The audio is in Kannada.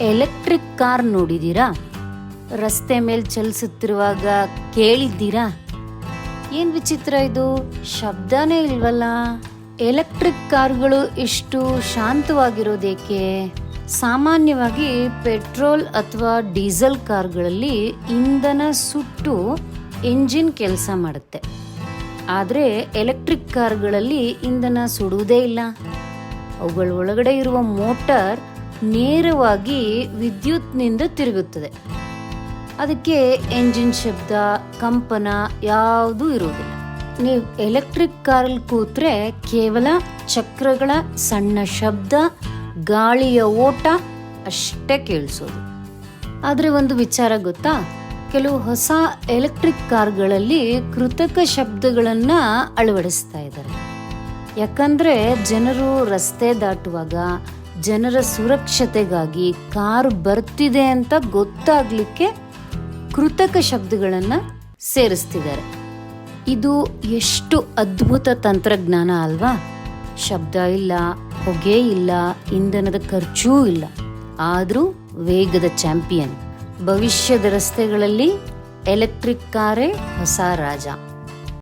Electric car ನೋಡಿದೀರಾ? ರಸ್ತೆ ಮೇಲೆ ಚಲಿಸುತ್ತಿರುವಾಗ ಕೇಳಿದ್ದೀರಾ? ಏನ್ ವಿಚಿತ್ರ ಇದು? ಶಬ್ದನೇ ಇಲ್ವಲ್ಲ. ಎಲೆಕ್ಟ್ರಿಕ್ ಕಾರ್ಗಳು ಇಷ್ಟು ಶಾಂತವಾಗಿರೋದೇಕೆ? ಸಾಮಾನ್ಯವಾಗಿ ಪೆಟ್ರೋಲ್ ಅಥವಾ ಡೀಸೆಲ್ ಕಾರ್ಗಳಲ್ಲಿ ಇಂಧನ ಸುಟ್ಟು ಎಂಜಿನ್ ಕೆಲಸ ಮಾಡುತ್ತೆ. ಆದರೆ ಎಲೆಕ್ಟ್ರಿಕ್ ಕಾರ್ಗಳಲ್ಲಿ ಇಂಧನ ಸುಡುವುದೇ ಇಲ್ಲ. ಅವುಗಳ ಒಳಗಡೆ ಇರುವ ಮೋಟಾರ್ ನೇರವಾಗಿ ವಿದ್ಯುತ್ನಿಂದ ತಿರುಗುತ್ತದೆ. ಅದಕ್ಕೆ ಎಂಜಿನ್ ಶಬ್ದ, ಕಂಪನ ಯಾವುದೂ ಇರುವುದಿಲ್ಲ. ನೀವು ಎಲೆಕ್ಟ್ರಿಕ್ ಕಾರಲ್ಲಿ ಕೂತ್ರೆ ಕೇವಲ ಚಕ್ರಗಳ ಸಣ್ಣ ಶಬ್ದ, ಗಾಳಿಯ ಓಟ ಅಷ್ಟೇ ಕೇಳಿಸೋದು. ಆದರೆ ಒಂದು ವಿಚಾರ ಗೊತ್ತಾ? ಕೆಲವು ಹೊಸ ಎಲೆಕ್ಟ್ರಿಕ್ ಕಾರ್ಗಳಲ್ಲಿ ಕೃತಕ ಶಬ್ದಗಳನ್ನು ಅಳವಡಿಸ್ತಾ ಇದ್ದಾರೆ. ಯಾಕಂದ್ರೆ ಜನರು ರಸ್ತೆ ದಾಟುವಾಗ ಜನರ ಸುರಕ್ಷತೆಗಾಗಿ ಕಾರು ಬರ್ತಿದೆ ಅಂತ ಗೊತ್ತಾಗ್ಲಿಕ್ಕೆ ಕೃತಕ ಶಬ್ದಗಳನ್ನು ಸೇರಿಸ್ತಿದ್ದಾರೆ. ಇದು ಎಷ್ಟು ಅದ್ಭುತ ತಂತ್ರಜ್ಞಾನ ಅಲ್ವಾ? ಶಬ್ದ ಇಲ್ಲ, ಹೊಗೆ ಇಲ್ಲ, ಇಂಧನದ ಖರ್ಚೂ ಇಲ್ಲ. ಆದರೂ ವೇಗದ ಚಾಂಪಿಯನ್. ಭವಿಷ್ಯದ ರಸ್ತೆಗಳಲ್ಲಿ ಎಲೆಕ್ಟ್ರಿಕ್ ಕಾರೇ ಹೊಸ ರಾಜ.